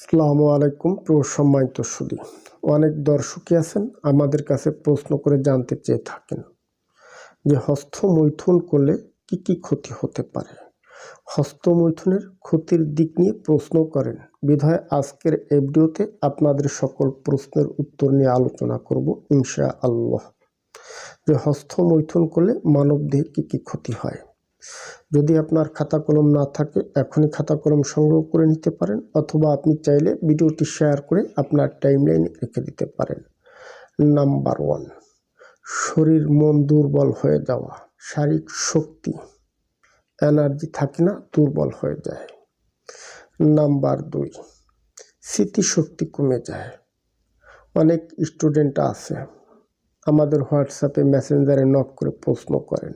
আসসালামু আলাইকুম সম্মানিত সুদী অনেক দর্শকই আছেন, আমাদের কাছে প্রশ্ন করে জানতে চেয়ে থাকেন যে হস্তমৈথুন করলে কি কি ক্ষতি হতে পারে? হস্তমৈথুনের ক্ষতির দিক নিয়ে প্রশ্ন করেন। বিধায় আজকের এফডিওতে আপনাদের সকল প্রশ্নের উত্তর নিয়ে আলোচনা করব ইনশা আল্লাহ যে হস্তমৈথুন করলে মানবদেহে কি কি ক্ষতি হয়? যদি আপনার খাতা কলম না থাকে, এখনই খাতা কলম সংগ্রহ করে নিতে পারেন অথবা আপনি চাইলে ভিডিওটি শেয়ার করে আপনার টাইমলাইনে রেখে দিতে পারেন। নাম্বার ওয়ান, শরীর মন দুর্বল হয়ে যাওয়া, শারীরিক শক্তি, এনার্জি থাকে না, দুর্বল হয়ে যায়। নাম্বার দুই, স্মৃতিশক্তি কমে যায়। অনেক স্টুডেন্ট আছে, আমাদের হোয়াটসঅ্যাপে মেসেঞ্জারে নক করে প্রশ্ন করেন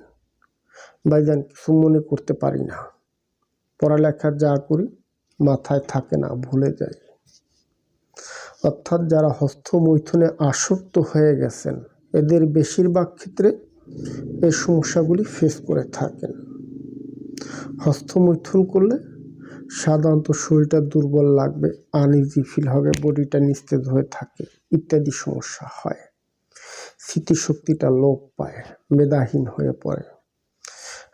ভাইজান কিছু মনে করতে পারি না। পড়ালেখা যা করি, মাথায় থাকে না, ভুলে যাই। অর্থাৎ যারা হস্তমৈথুনে আসক্ত হয়ে গেছেন, এদের বেশিরভাগ ক্ষেত্রে এই সমস্যাগুলি ফেস করে থাকেন। হস্তমৈথুন করলে সাধারণত শরীরটা দুর্বল লাগবে আনইজি ফিল হবে বডিটা নিস্তেজ হয়ে থাকে, ইত্যাদি সমস্যা হয়। স্মৃতিশক্তিটা লোপ পায়, মেধাহীন হয়ে পড়ে।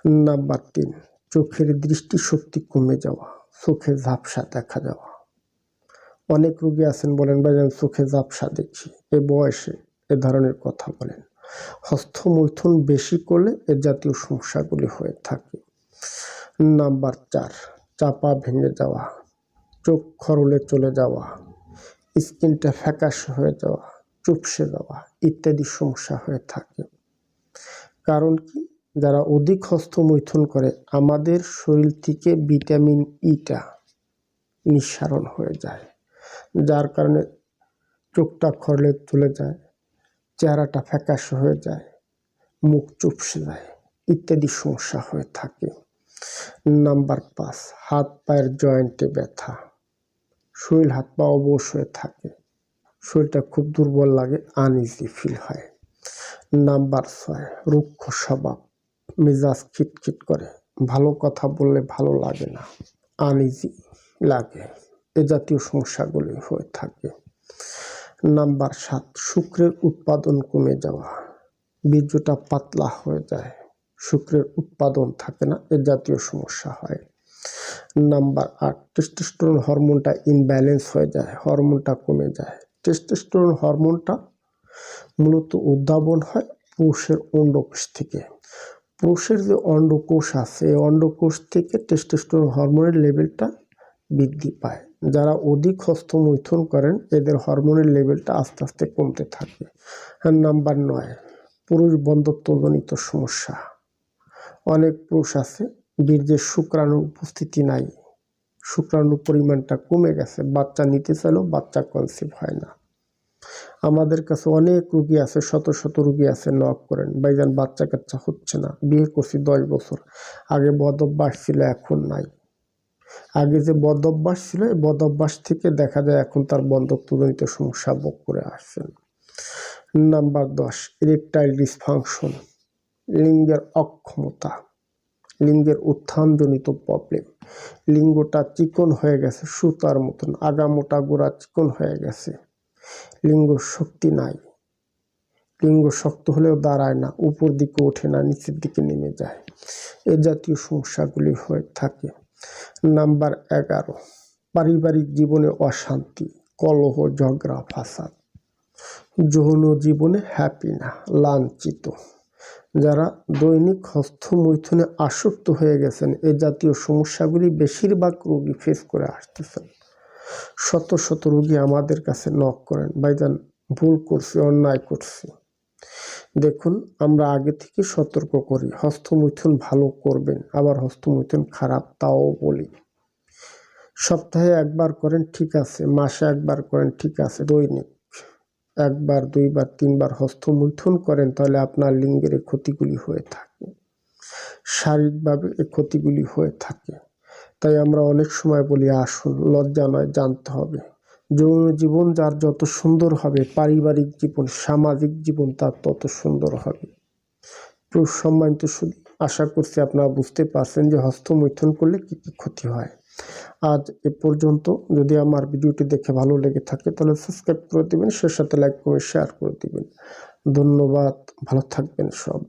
নাম্বার তিন, চোখের দৃষ্টিশক্তি কমে যাওয়া, চোখে ঝাপসা দেখা যাওয়া। অনেক রোগী আছেন বলেন ভাইজান চোখে ঝাপসা দেখছি এ বয়সে এ ধরনের কথা বলেন। হস্তমৈথুন বেশি করলে এ জাতীয় সমস্যাগুলি হয়ে থাকে। নাম্বার চার, চাপা ভেঙে যাওয়া, চোখ খরলে চলে যাওয়া, স্কিনটা ফ্যাকাশে হয়ে যাওয়া, চুপসে যাওয়া ইত্যাদি সমস্যা হয়ে থাকে। কারণ কি? যারা অধিক হস্ত হস্তমৈথুন করে, আমাদের শরীর থেকে ভিটামিন ইটা নিঃসারণ হয়ে যায়, যার কারণে চোখটা খরলে চলে যায়, চেহারাটা ফ্যাকাশে হয়ে যায়, মুখ চুপসে যায়, ইত্যাদি সমস্যা হয়ে থাকে। নাম্বার পাঁচ, হাত পায়ের জয়েন্টে ব্যথা। শরীর হাত পা অবশ হয়ে থাকে। শরীরটা খুব দুর্বল লাগে আনইজি ফিল হয়। নাম্বার ছয়, রুক্ষ স্বভাব। মেজাজ খিটখিট করে। ভালো কথা বললে ভালো লাগে না, আনইজি লাগে। এ জাতীয় সমস্যাগুলি হয়ে থাকে। নাম্বার সাত, শুক্রের উৎপাদন কমে যাওয়া। বীর্যটা পাতলা হয়ে যায়, শুক্রের উৎপাদন থাকে না, এ জাতীয় সমস্যা হয়। নাম্বার আট টেস্টোস্টেরন হরমোনটা ইনব্যালেন্স হয়ে যায় হরমোনটা কমে যায়। টেস্টোস্টেরন হরমোনটা মূলত উদ্ভাবন হয় পুরুষের অন্ডকোষ থেকে। পুরুষের যে অন্ডকোষ আছে, এই অন্ডকোষ থেকে টেস্টোস্টেরন হরমোনের লেভেলটা বৃদ্ধি পায়। যারা অধিক হস্ত হস্তমৈথুন করেন, এদের হরমোনের লেভেলটা আস্তে আস্তে কমতে থাকে। আর নাম্বার নয়, পুরুষ বন্ধত্বজনিত সমস্যা। অনেক পুরুষ আছে, বীর্যের শুক্রাণু উপস্থিতি নাই। শুক্রাণু পরিমাণটা কমে গেছে, বাচ্চা নিতে চাইলেও বাচ্চা কনসিভ হয় না। আমাদের কাছে অনেক রুগী আছে, শত শত রুগী আছে, নক করেন। ভাইজান, বাচ্চা কাচ্চা হচ্ছে না। বিয়ে করছি দশ বছর। আগে বদভ্যাস ছিল, এখন নাই। আগে যে বদ অভ্যাস ছিল, এই বদভ্যাস থেকে দেখা যায় এখন তার বন্ধত্বজনিত সমস্যা ভোগ করে আসছেন। নাম্বার দশ ইলেকট্রাইল ডিসফাংশন লিঙ্গের অক্ষমতা, লিঙ্গের উত্থানজনিত প্রবলেম লিঙ্গটা চিকন হয়ে গেছে, সুতার মতন আগামোটা গোড়া চিকন হয়ে গেছে। লিঙ্গ শক্তি নাই। লিঙ্গ শক্ত হলেও দাঁড়ায় না, উপর দিকে ওঠে না, নিচের দিকে নেমে যায়। এ জাতীয় সমস্যাগুলি হয়ে থাকে। নাম্বার এগারো, পারিবারিক জীবনে অশান্তি, কলহ, ঝগড়া, ফাসাদ। যৌন জীবনে হ্যাপি না লাঞ্ছিত। যারা দৈনিক হস্তমৈথুনে আসক্ত হয়ে গেছেন, এ জাতীয় সমস্যাগুলি বেশিরভাগ রোগী ফেস করে আসতেছেন। শত শত রুগী আমাদের কাছে নক করেন। ভাইজান ভুল করছি, অন্যায় করছি। দেখুন, আমরা আগে থেকে সতর্ক করি। হস্তমৈথুন ভালো করবেন, আবার হস্তমৈথুন খারাপ তাও বলি। সপ্তাহে একবার করেন, ঠিক আছে। মাসে একবার করেন, ঠিক আছে। দৈনিক একবার, দুইবার, তিনবার হস্তমৈথুন করেন, তাহলে আপনার লিঙ্গের ক্ষতিগুলি হয়ে থাকে। শারীরিকভাবে এই ক্ষতিগুলি হয়ে থাকে। তাই আমরা অনেক সময় বলি আসুন লজ্জা নয়, জানতে হবে। যৌন জীবন যার যত সুন্দর হবে, পারিবারিক জীবন, সামাজিক জীবন তার তত সুন্দর হবে। সম্মানিত শুধু আশা করছি আপনারা বুঝতে পারছেন যে হস্তমৈথুন করলে কী কী ক্ষতি হয়। আজ এ পর্যন্ত। যদি আমার ভিডিওটি দেখে ভালো লেগে থাকে, তাহলে সাবস্ক্রাইব করে দিবেন, সে সাথে লাইক করে শেয়ার করে দিবেন। ধন্যবাদ, ভালো থাকবেন সবাই।